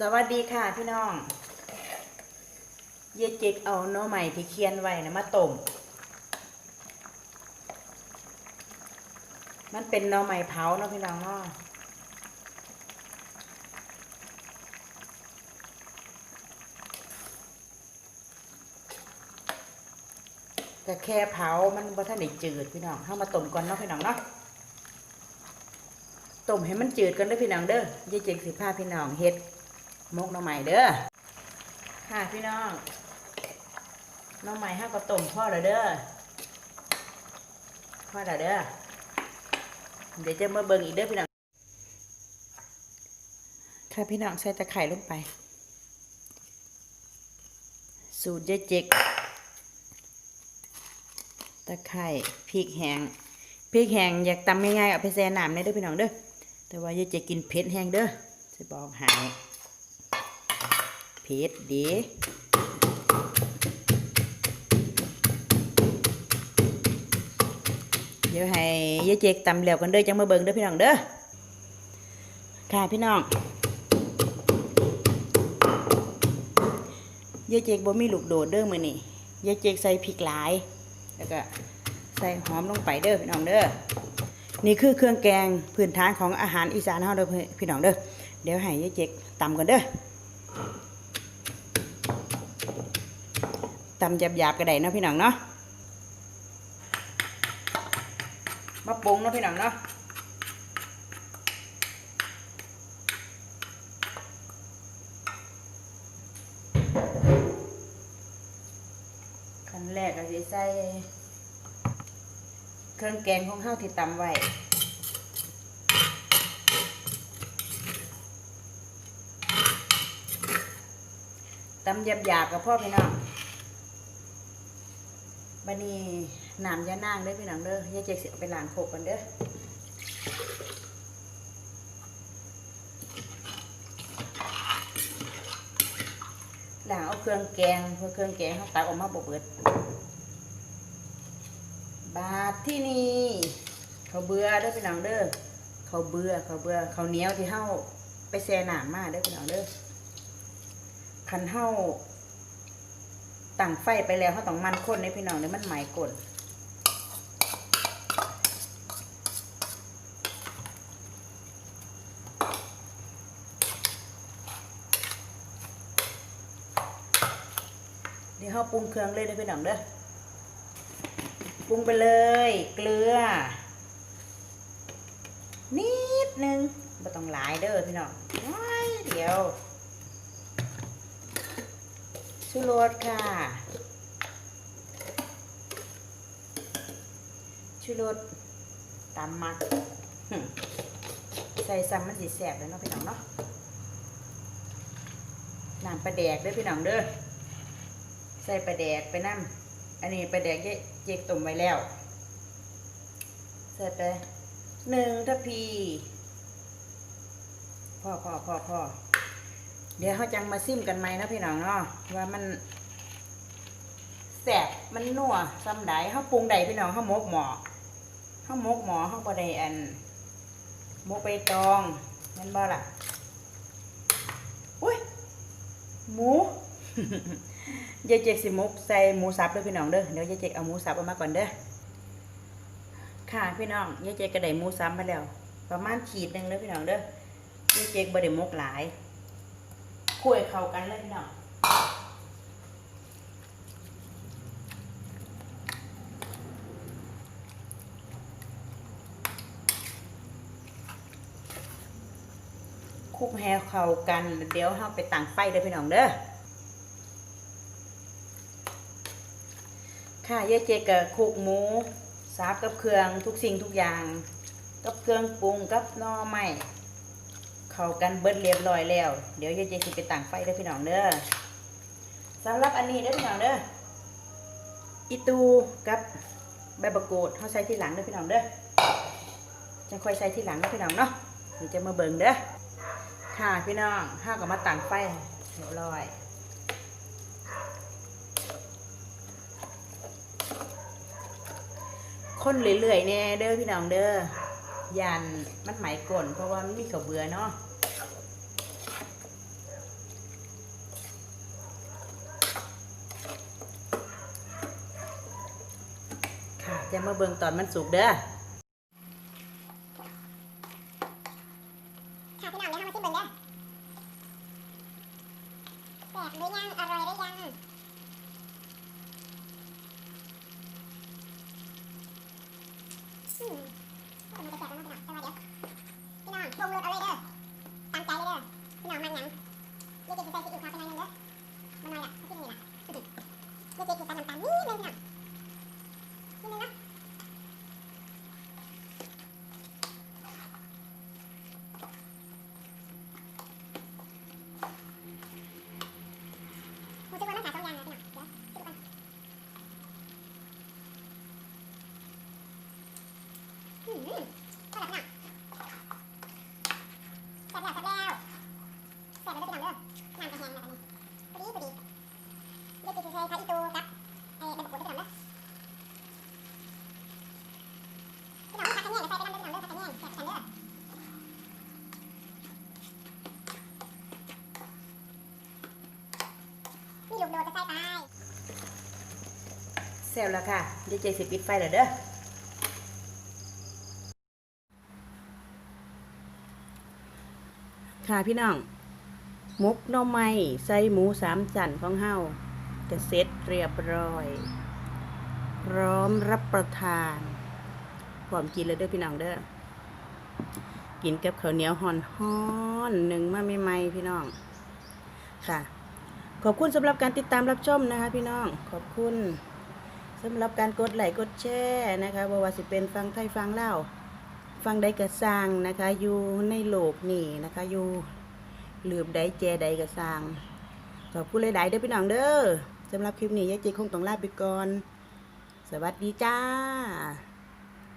สวัสดีค่ะพี่น้อง เยจิกเอาหน้อใหม่ที่เคียนไว้นะมาต้ม มันเป็นหน้อใหม่เผาเนาะพี่น้องเนาะแต่แค่เผา มันบ่ทันได้จืดพี่น้องเข้ามาต้มก่อนเนาะพี่น้องเนาะต้มให้มันจืดกันด้อพี่น้องเด้อยายเจงสิพาพี่น้องเฮ็ด มกหน่อไม้เด้อค่ะพี่น้องหน่อไม้ห้าก็ต้มพ่อแล้วเด้อพ่อแล้วเด้อเดี๋ยวจะมาเบิ่งอีกเด้อพี่น้องค่ะพี่น้องใส่ตะไคร้ลงไป สูตรยายเจกตะไคร้พริกแห้งพริกแห้งอยากตำง่ายๆเอาไปแช่น้ำในเด้อพี่น้องเด้อแต่ว่ายายเจกินเผ็ดแห้งเด้อจะบอกใหาย เผ็ดดีเดี๋ยวให้ยายเจกตำแล้วกันเด้อจังมาเบิ่งเด้อพี่น้องเด้อค่ะพี่น้องยายเจกบ่มีลูกโดดเด้อมื้อนี้ยายเจกใส่พริกหลาย แล้วก็ใส่หอมลงไปเด้อพี่น้องเด้อนี่คือเครื่องแกงพื้นฐานของอาหารอีสานเฮาเด้อพี่น้องเด้อเดี๋ยวให้ยายเจกตำกันเด้อ ตำหยาบๆก็ได้เนาะพี่น้องเนาะมาปรุงเนาะพี่น้องเนาะขั้นแรกก็สิใส่เครื่องแกงของเฮาวที่ตำไว้ตำหยาบๆกับพ่อพี่น้อง บันนี้น้ำยานางเด้อพี่น้องเด้อยายเจ๊กสิเอาไปล้างโคกกันเด้อล้างเอาเครื่องแกงเพื่อเครื่องแกงเขาตักออกมาบเบิด บาทที่นี่เขาเบื่อเด้อพี่น้องเด้อเขาเบื่อเขาเบื่อเขาเหนียวที่เฮาไปแช่หน้ำมาเด้อพี่น้องเด้อคันเฮา ตั้งไฟไปแล้วเฮาต้องมันคนในพี่น้องเด้อมันไหม้กลนเดี๋ยวเฮาปรุงเครื่องเลยเด้อพี่น้องเด้อปรุงไปเลย เกลือ นิดนึงไม่ต้องหลายเด้อพี่น้องเดี๋ยว ชูรสค่ะ ชูรสตามมักใส่ซ้ำมันสิแสบเลยเนาะพี่น้องเนาะน้ำปลาแดกด้อพี่น้องเด้อใส่ปลาแดกไปน้ำอันนี้ไปแดกเยเจกต้มไว้แล้วใส่ไปหนึ่งทัพพีพ่อพ่อพ่อพ่อ เดี๋ยวเขาจังมาซิมกันไหมนะพี่น้องเนาะว่ามันแสบมันนัวซ้ำใดเขาปรุงใดพี่น้องเขามกหมอเขามกหมอเขาบ่ได้อันมกใบตองนั่นบ่ล่ะอุ้ยหมูยายเจกสิมกใส่หมูสับด้อพี่น้องเด้อเดี๋ยวยายเจกเอาหมูสับออกมาก่อนเด้อค่ะพี่น้องยายเจ๊กก็ได้หมูสับมาแล้ว ประมาณขีดหนึ่งเด้อพี่น้องเด้อยายเจ๊กบ่ได้มกหลาย คุยเข้ากันเลยพี่น้องคุกแฮเข้ากัน เดี๋ยวเฮาไปตั้งไฟเด้อพี่น้องเด้อค่ะยายเจกับคุกหมูสาบกับเครื่องทุกสิ่งทุกอย่าง กับเครื่องปรุงกับน่อไม้ เข้ากันเบิดเรียบร้อยแล้ว เดี๋ยวยายเจสิไปตั้งไฟเด้อพี่น้องเด้อสำหรับอันนี้เด้อพี่น้องเด้ออีตูกับใบบักกูดเขาใส่ที่หลังเด้อพี่น้องเด้อจะค่อยใส่ที่หลังเด้อพี่น้องเนาะเดี๋ยวจะมาเบิ่งเด้อค่ะพี่น้องห้าก็มาตั้งไฟเรียบร้อยคนเรื่อยๆแน่เด้อพี่น้องเด้อยันมันไหมก่นเพราะว่ามันมีข้าเบื่อเนาะ จะมาเบิ่งตอนมันสุกเด้อค่ะพี่น้องเดี๋ยวเรามาชิมเบิ่งเด้อแซ่บหรือยัง อร่อยหรือยัง อืมมันจะแซ่บแล้วนะพี่น้องแต่ว่าเดี๋ยวพี่น้องปรุงรสเอาเลยเด้อตามใจเลยเด้อพี่น้องมันหยังเดี๋ยวจะใส่ซีอิ๊วขาวไปหน่อยนึงเด้อมันน้อยละเอาที่นี่ละเดี๋ยวเจ๊สิใส่น้ำตาลนิดนึงพี่น้องนิด แซ่บแล้วค่ะเดี๋ยวเจสิปิดไฟแล้วเด้อ ค่ะพี่น้องหมกน่อไม้ใส่หมูสามจันของเฮาจะเสร็จเรียบร้อย พร้อมรับประทานพร้อมกินเลยเด้อพี่น้องเด้อกินกับข้าวเหนียวห่อนฮ้อนหนึ่งมาใหม่พี่น้อง ค่ะ ขอบคุณสำหรับการติดตามรับชมนะคะ พี่น้องขอบคุณสำหรับการกดไลค์กดแชร์นะคะบ่ว่าสิเป็นฟังไทยฟังเล่าว ฟังใดกระสร้างนะคะ อยู่ในโลกนี่นะคะ อยู่หลืบใดแจใดกระสร้าง ขอบคุณหลายๆเด้อพี่น้องเด้อสำหรับคลิปนี้ยายจีคงต้องลาไปก่อน สวัสดีจ้า